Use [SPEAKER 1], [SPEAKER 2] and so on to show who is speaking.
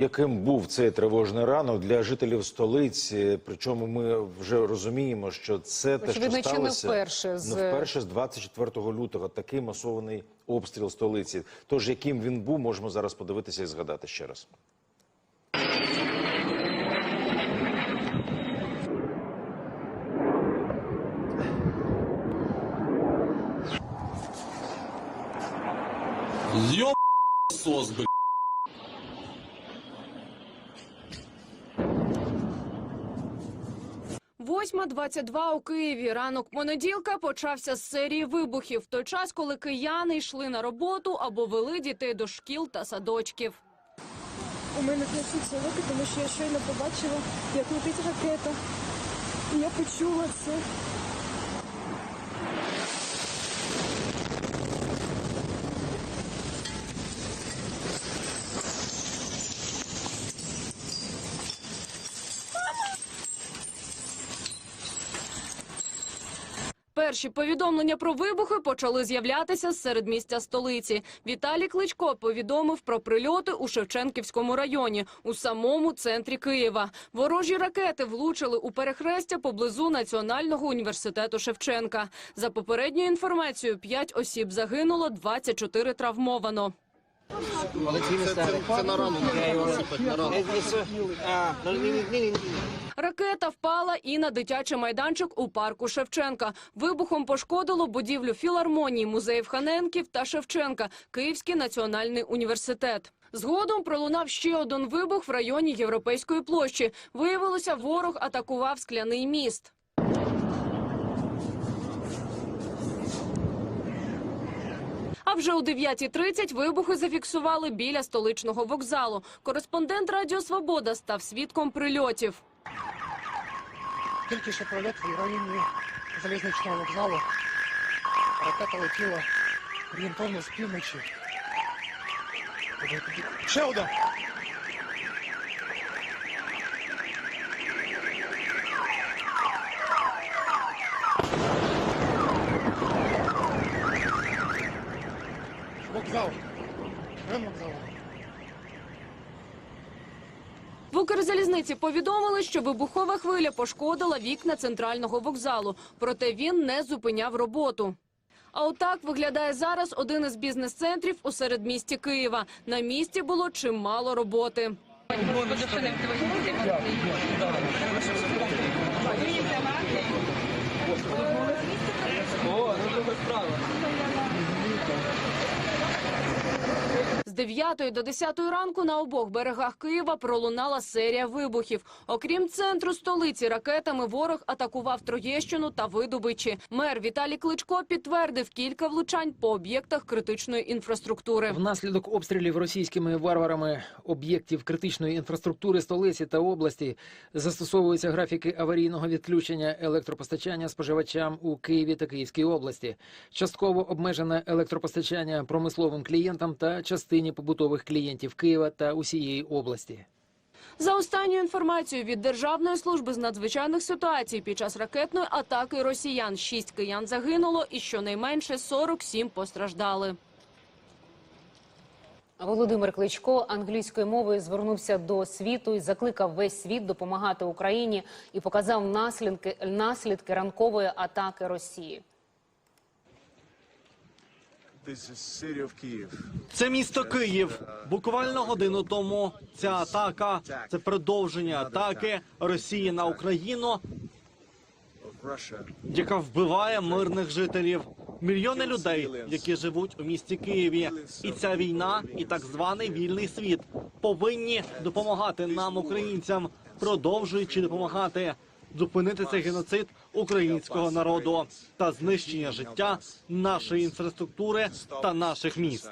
[SPEAKER 1] Яким був цей тривожний ранок для жителів столиці? Причому ми вже розуміємо, що це те, що
[SPEAKER 2] чи не
[SPEAKER 1] сталося
[SPEAKER 2] вперше з-
[SPEAKER 1] не вперше з 24 лютого. Такий масований обстріл столиці. Тож яким він був, можемо зараз подивитися і згадати ще раз.
[SPEAKER 3] Ёб сос, блядь.
[SPEAKER 2] Восьма 22 у Києві. Ранок понеділка почався з серії вибухів. В той час, коли кияни йшли на роботу або вели дітей до шкіл та садочків.
[SPEAKER 4] У мене трясуться руки, тому що я щойно побачила, як летить ракета. І я почула це.
[SPEAKER 2] Перші повідомлення про вибухи почали з'являтися з середмістя столиці. Віталій Кличко повідомив про прильоти у Шевченківському районі, у самому центрі Києва. Ворожі ракети влучили у перехрестя поблизу Національного університету Шевченка. За попередньою інформацією, 5 осіб загинуло, 24 травмовано. Ракета впала і на дитячий майданчик у парку Шевченка. Вибухом пошкодило будівлю філармонії, музеїв Ханенків та Шевченка, Київський національний університет. Згодом пролунав ще один вибух в районі Європейської площі. Виявилося, ворог атакував скляний міст. А вже о 9.30 вибухи зафіксували біля столичного вокзалу. Кореспондент Радіо Свобода став свідком прильотів.
[SPEAKER 5] Тільки що прильот в районі залізничного вокзалу. Ракета летіла орієнтовно з півночі. Ще один! Вокзал. Район вокзалу.
[SPEAKER 2] В Укрзалізниці повідомили, що вибухова хвиля пошкодила вікна центрального вокзалу, проте він не зупиняв роботу. А отак виглядає зараз один із бізнес-центрів у середмісті Києва. На місці було чимало роботи. З 9 до 10 ранку на обох берегах Києва пролунала серія вибухів. Окрім центру столиці, ракетами ворог атакував Троєщину та Видобичі. Мер Віталій Кличко підтвердив кілька влучань по об'єктах критичної інфраструктури.
[SPEAKER 6] Внаслідок обстрілів російськими варварами об'єктів критичної інфраструктури столиці та області застосовуються графіки аварійного відключення електропостачання споживачам у Києві та Київській області. Частково обмежене електропостачання промисловим клієнтам та частині побутових клієнтів Києва та усієї області.
[SPEAKER 2] За останньою інформацією від Державної служби з надзвичайних ситуацій під час ракетної атаки росіян шість киян загинуло і щонайменше 47 постраждали.
[SPEAKER 7] Володимир Кличко англійською мовою звернувся до світу і закликав весь світ допомагати Україні і показав наслідки, наслідки ранкової атаки Росії.
[SPEAKER 8] Це місто Київ. Буквально годину тому ця атака це продовження атаки Росії на Україну, яка вбиває мирних жителів. Мільйони людей, які живуть у місті Києві, і ця війна, і так званий вільний світ повинні допомагати нам, українцям, продовжуючи допомагати зупинити цей геноцид українського народу та знищення життя нашої інфраструктури та наших міст.